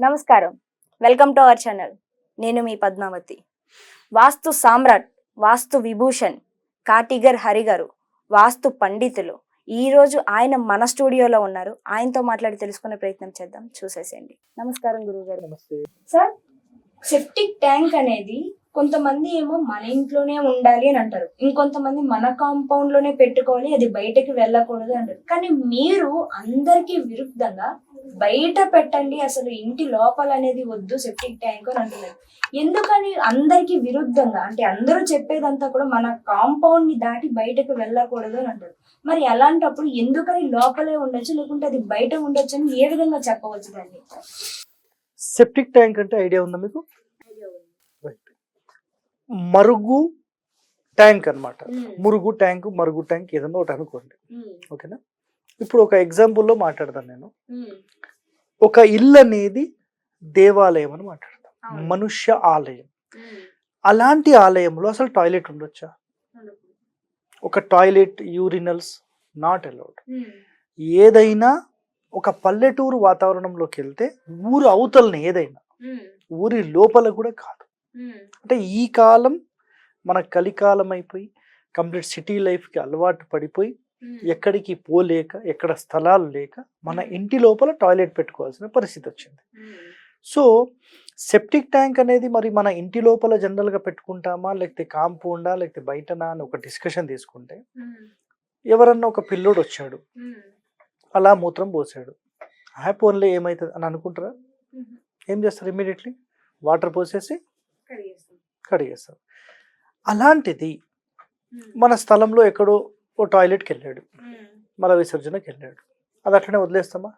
నమస్కారం. Welcome to our channel. నేను మీ పద్మావతి. వాస్తు సామ్రాట్ వాస్తు విభూషణ్ కాటిగర్ హరి గారు వాస్తు పండితులు. ఈ రోజు ఆయన మన స్టూడియోలో ఉన్నారు. ఆయనతో మాట్లాడి తెలుసుకునే ప్రయత్నం చేద్దాం. చూసేసేయండి. నమస్కారం గురువు గారు సార్ సెప్టిక్ ట్యాంక్ అనేది కొంతమంది ఏమో మన ఇంట్లోనే ఉండాలి అని అంటారు. ఇంకొంతమంది మన కాంపౌండ్లోనే పెట్టుకోవాలి అది బయటకి వెళ్ళకూడదు అంటారు. కానీ మీరు అందరికి విరుద్ధంగా బయట పెట్టండి అసలు ఇంటి లోపల అనేది వద్దు సెప్టిక్ ట్యాంక్ అని అంటున్నారు. ఎందుకని అందరికి విరుద్ధంగా? అంటే అందరూ చెప్పేదంతా కూడా మన కాంపౌండ్ని దాటి బయటకు వెళ్ళకూడదు అని అంటారు. మరి అలాంటప్పుడు ఎందుకని లోపలే ఉండొచ్చు లేకుంటే అది బయట ఉండొచ్చు అని ఏ విధంగా చెప్పవచ్చు దాన్ని సెప్టిక్ ట్యాంక్ అంటే ఐడియా ఉందా మీకు? మరుగు ట్యాంక్ అన్నమాట. మురుగు ట్యాంక్ మరుగు ట్యాంక్ ఏదన్నా ఒకటి అనుకోండి. ఓకేనా? ఇప్పుడు ఒక ఎగ్జాంపుల్లో మాట్లాడతాను నేను. ఒక ఇల్లు అనేది దేవాలయం అని మాట్లాడతాం. మనుష్య ఆలయం. అలాంటి ఆలయంలో అసలు టాయిలెట్ ఉండొచ్చా? ఒక టాయిలెట్ యూరినల్స్ నాట్ అలౌడ్. ఏదైనా ఒక పల్లెటూరు వాతావరణంలోకి వెళ్తే ఊరు అవతలని ఏదైనా. ఊరి లోపల కూడా కాదు. అంటే ఈ కాలం మన కలికాలం అయిపోయి కంప్లీట్ సిటీ లైఫ్కి అలవాటు పడిపోయి ఎక్కడికి పోలేక ఎక్కడ స్థలాలు లేక మన ఇంటి లోపల టాయిలెట్ పెట్టుకోవాల్సిన పరిస్థితి వచ్చింది సో సెప్టిక్ ట్యాంక్ అనేది మరి మన ఇంటి లోపల జనరల్గా పెట్టుకుంటామా లేకపోతే కాంపౌండా లేకపోతే బయటనా అని ఒక డిస్కషన్ తీసుకుంటే ఎవరన్నా ఒక పిల్లోడు వచ్చాడు. అలా మూత్రం పోసాడు. హ్యాపీ ఓన్లీ ఏమవుతుంది అని అనుకుంటారా? ఏం చేస్తారు ఇమీడియట్లీ వాటర్ పోసేసి కడిగేస్తారు అలాంటిది మన స్థలంలో ఎక్కడో ఓ టాయిలెట్కి వెళ్ళాడు మల విసర్జనకి వెళ్ళాడు అది అట్లనే వదిలేస్తామా?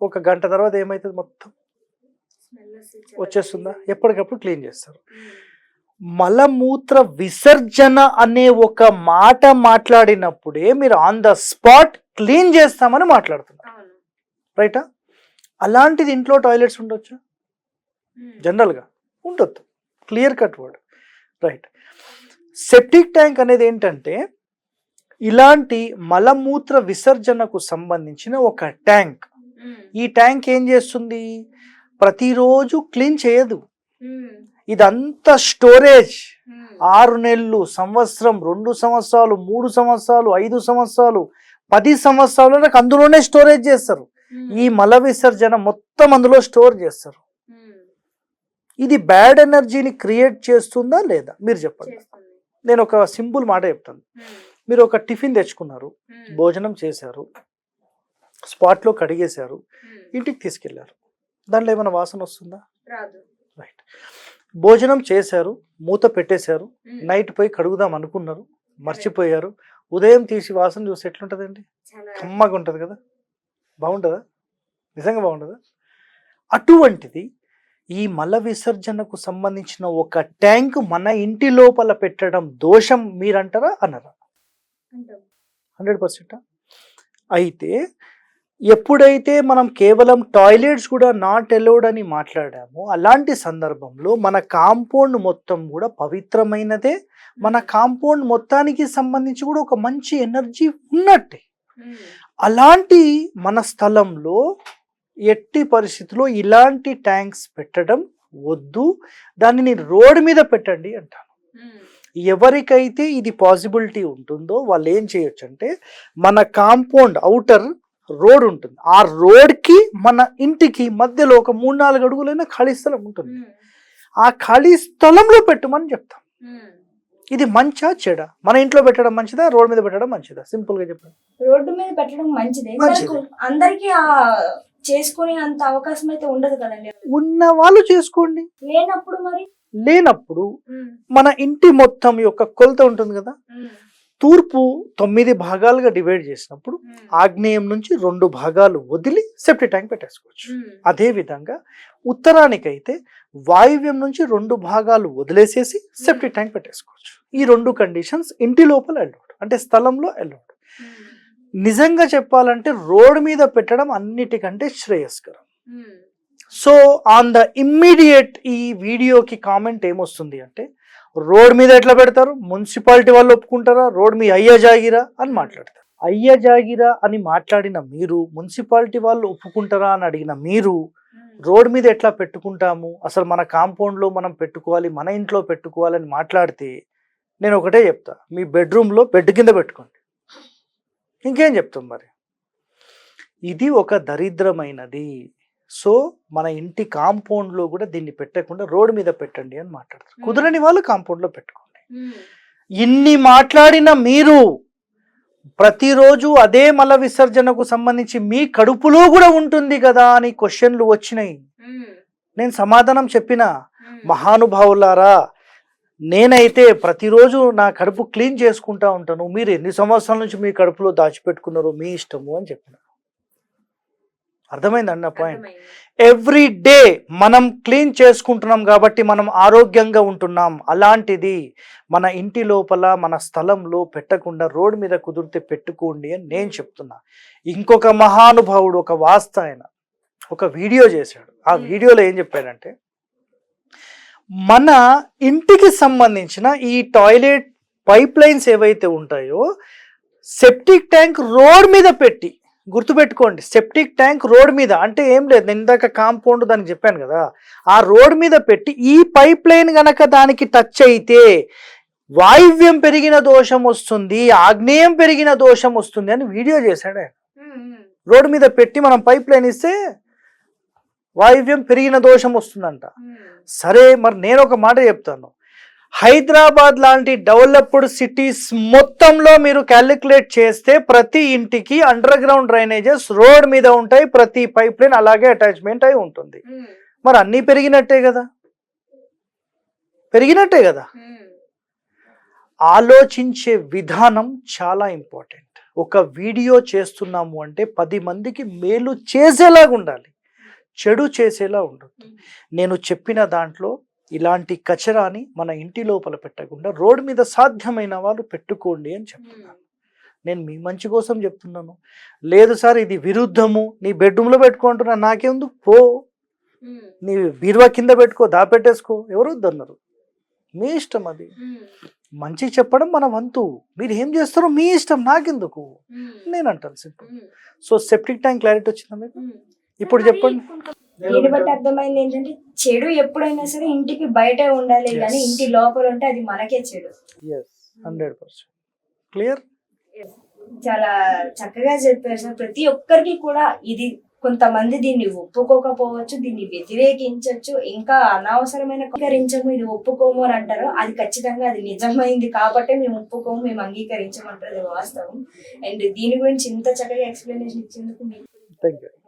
ఒక గంట తర్వాత ఏమవుతుంది మొత్తం? వచ్చేస్తుందా? ఎప్పటికప్పుడు క్లీన్ చేస్తారు. మలమూత్ర విసర్జన అనే ఒక మాట మాట్లాడినప్పుడే మీరు ఆన్ ద స్పాట్ క్లీన్ చేస్తామని మాట్లాడుతున్నారు. రైటా? అలాంటిది ఇంట్లో టాయిలెట్స్ ఉండొచ్చా? జనరల్గా ఉండొద్దు. Clear cut word. Right. Septic tank అనేది ఏంటంటే ఇలాంటి మలమూత్ర విసర్జనకు సంబంధించిన ఒక ట్యాంక్. ఈ ట్యాంక్ ఏం చేస్తుంది? ప్రతిరోజు క్లీన్ చేయదు. ఇదంతా స్టోరేజ్. ఆరు నెలలు సంవత్సరం రెండు సంవత్సరాలు మూడు సంవత్సరాలు ఐదు సంవత్సరాలు పది సంవత్సరాలు నాకు అందులోనే స్టోరేజ్ చేస్తారు. ఈ మల విసర్జన మొత్తం అందులో స్టోర్ చేస్తారు. ఇది బ్యాడ్ ఎనర్జీని క్రియేట్ చేస్తుందా లేదా? మీరు చెప్పండి. నేను ఒక సింపుల్ మాట చెప్తాను. మీరు ఒక టిఫిన్ తెచ్చుకున్నారు. భోజనం చేశారు. స్పాట్లో కడిగేశారు. ఇంటికి తీసుకెళ్ళారు. దాంట్లో ఏమైనా వాసన వస్తుందా? రైట్. భోజనం చేశారు. మూత పెట్టేశారు. నైట్ పోయి కడుగుదాం అనుకున్నారు. మర్చిపోయారు. ఉదయం తీసి వాసన చూసి ఎట్లుంటుందండి? కమ్మగా ఉంటుంది కదా? బాగుంటుందా? నిజంగా బాగుంటుందా? అటువంటిది ఈ మల విసర్జనకు సంబంధించిన ఒక ట్యాంక్ మన ఇంటి లోపల పెట్టడం దోషం మీరంటారా అనరా? Hundred percent? అయితే ఎప్పుడైతే మనం కేవలం టాయిలెట్స్ కూడా నాట్ అలౌడ్ అని మాట్లాడామో అలాంటి సందర్భంలో మన కాంపౌండ్ మొత్తం కూడా పవిత్రమైనదే. మన కాంపౌండ్ మొత్తానికి సంబంధించి కూడా ఒక మంచి ఎనర్జీ ఉన్నట్టే. అలాంటి మన స్థలంలో ఎట్టి పరిస్థితుల్లో ఇలాంటి ట్యాంక్స్ పెట్టడం వద్దు. దానిని రోడ్ మీద పెట్టండి అంటాను. ఎవరికైతే ఇది పాసిబిలిటీ ఉంటుందో వాళ్ళు ఏం చేయొచ్చు అంటే మన కాంపౌండ్ అవుటర్ రోడ్ ఉంటుంది. ఆ రోడ్కి మన ఇంటికి మధ్యలో ఒక మూడు నాలుగు అడుగులైన ఖాళీ స్థలం ఉంటుంది. ఆ ఖాళీ స్థలంలో పెట్టమని చెప్తాం. ఇది మంచా చెడ? మన ఇంట్లో పెట్టడం మంచిదా? రోడ్ మీద పెట్టడం మంచిదా? సింపుల్గా చెప్పండి. రోడ్డు మీద పెట్టడం మంచిదే. అందరికీ ఆ చేసుకునే అంత అవకాశం అయితే ఉండదు కదండి. ఉన్న వాళ్ళు చేసుకోండి. లేనప్పుడు మరి? లేనప్పుడు మన ఇంటి మొత్తం యొక్క కొలత ఉంటుంది కదా? తూర్పు తొమ్మిది భాగాలుగా డివైడ్ చేసినప్పుడు ఆగ్నేయం నుంచి రెండు భాగాలు వదిలి సెప్టి ట్యాంక్ పెట్టేసుకోవచ్చు. అదే విధంగా ఉత్తరానికైతే వాయువ్యం నుంచి రెండు భాగాలు వదిలేసేసి సెప్టి ట్యాంక్ పెట్టేసుకోవచ్చు. ఈ రెండు కండిషన్స్ ఇంటి లోపల అలౌడ్ అంటే స్థలంలో అలౌడ్ నిజంగా చెప్పాలంటే రోడ్ మీద పెట్టడం అన్నిటికంటే శ్రేయస్కరం. సో ఆన్ ద ఇమ్మీడియట్ ఈ వీడియోకి కామెంట్ ఏమొస్తుంది అంటే రోడ్ మీద ఎట్లా పెడతారు? మున్సిపాలిటీ వాళ్ళు ఒప్పుకుంటారా? రోడ్ మీ అయ్య జాగిరా? అని మాట్లాడతారు. అయ్య జాగిరా అని మాట్లాడిన మీరు మున్సిపాలిటీ వాళ్ళు ఒప్పుకుంటారా అని అడిగిన మీరు రోడ్ మీద ఎట్లా పెట్టుకుంటాము? అసలు మన కాంపౌండ్లో మనం పెట్టుకోవాలి మన ఇంట్లో పెట్టుకోవాలని మాట్లాడితే నేను ఒకటే చెప్తా. మీ బెడ్రూమ్లో బెడ్ కింద పెట్టుకోండి. ఇంకేం చెప్తాం మరి? ఇది ఒక దరిద్రమైనది. సో మన ఇంటి కాంపౌండ్లో కూడా దీన్ని పెట్టకుండా రోడ్ మీద పెట్టండి అని మాట్లాడతారు కుదరని వాళ్ళు కాంపౌండ్లో పెట్టుకోండి. ఇన్ని మాట్లాడిన మీరు ప్రతిరోజు అదే మల విసర్జనకు సంబంధించి మీ కడుపులో కూడా ఉంటుంది కదా అని క్వశ్చన్లు వచ్చినాయి. నేను సమాధానం చెప్పిన? మహానుభావులారా నేనైతే ప్రతిరోజు నా కడుపు క్లీన్ చేసుకుంటా ఉంటాను. మీరు ఎన్ని సంవత్సరాల నుంచి మీ కడుపులో దాచిపెట్టుకున్నారో మీ ఇష్టము అని చెప్పిన. అర్థమైందండి నా పాయింట్ ఎవ్రీ డే మనం క్లీన్ చేసుకుంటున్నాం కాబట్టి మనం ఆరోగ్యంగా ఉంటున్నాం. అలాంటిది మన ఇంటి లోపల మన స్థలంలో పెట్టకుండా రోడ్ మీద కుదిరితే పెట్టుకోండి అని నేను చెప్తున్నా. ఇంకొక మహానుభావుడు ఒక వాస్త ఆయన ఒక వీడియో చేశాడు. ఆ. వీడియోలో ఏం చెప్పాడంటే మన ఇంటికి సంబంధించిన ఈ టాయిలెట్ పైప్ లైన్స్ ఏవైతే ఉంటాయో సెప్టిక్ ట్యాంక్ రోడ్ మీద పెట్టి గుర్తుపెట్టుకోండి సెప్టిక్ ట్యాంక్ రోడ్ మీద అంటే ఏం లేదు నేను ఇందాక కాంపౌండ్ దానికి చెప్పాను కదా ఆ రోడ్ మీద పెట్టి ఈ పైప్ లైన్ గనక దానికి టచ్ అయితే వాయువ్యం పెరిగిన దోషం వస్తుంది ఆగ్నేయం పెరిగిన దోషం వస్తుంది అని వీడియో చేశాడు ఆయన. రోడ్ మీద పెట్టి మనం పైప్ లైన్ ఇస్తే వాయువ్యం పెరిగిన దోషం వస్తుందంట. సరే మరి నేను ఒక మాట చెప్తాను. హైదరాబాద్ లాంటి డెవలప్డ్ సిటీస్ మొత్తంలో మీరు క్యాలిక్యులేట్ చేస్తే ప్రతి ఇంటికి అండర్ గ్రౌండ్ డ్రైనేజెస్ రోడ్ మీద ఉంటాయి ప్రతి పైప్ లైన్ అలాగే అటాచ్మెంట్ అయి ఉంటుంది. మరి అన్నీ పెరిగినట్టే కదా? పెరిగినట్టే కదా? ఆలోచించే విధానం చాలా ఇంపార్టెంట్. ఒక వీడియో చేస్తున్నాము అంటే పది మందికి మేలు చేసేలాగా ఉండాలి చెడు చేసేలా ఉండదు నేను చెప్పిన దాంట్లో ఇలాంటి కచరాని మన ఇంటి లోపల పెట్టకుండా రోడ్ మీద సాధ్యమైన వాళ్ళు పెట్టుకోండి అని చెప్తున్నాను. నేను మీ మంచి కోసం చెప్తున్నాను. లేదు సార్ ఇది విరుద్ధము. నీ బెడ్రూమ్లో పెట్టుకుంటున్నా నాకేందుకు? పో. నీ బీరువా కింద పెట్టుకో దాపెట్టేసుకో. ఎవరు వద్దన్నారు మీ ఇష్టం అది. మంచి చెప్పడం మన వంతు. మీరు ఏం చేస్తారో మీ ఇష్టం నాకెందుకు? నేను అంటాను simple so septic tank clarity వచ్చిందా మీకు? ఇప్పుడు చెప్పండి. దీన్ని బట్టి అర్థమైంది ఏంటంటే చెడు ఎప్పుడైనా సరే ఇంటికి బయట ఉండాలి. కానీ ఇంటి లోపల ఉంటే అది మనకే చెడు. హండ్రెడ్ పర్సెంట్ క్లియర్ చాలా చక్కగా చెప్పారు సార్. ప్రతి ఒక్కరికి కూడా ఇది కొంతమంది దీన్ని ఒప్పుకోకపోవచ్చు దీన్ని వ్యతిరేకించవచ్చు ఇంకా అనవసరమైన అంగీకరించము ఇది ఒప్పుకోము అని అంటారు అది ఖచ్చితంగా అది నిజమైంది కాబట్టి మేము ఒప్పుకోము మేము అంగీకరించమంటారు అది వాస్తవం. అండ్ దీని గురించి ఇంత చక్కగా ఎక్స్ప్లెనేషన్ ఇచ్చేందుకు మీకు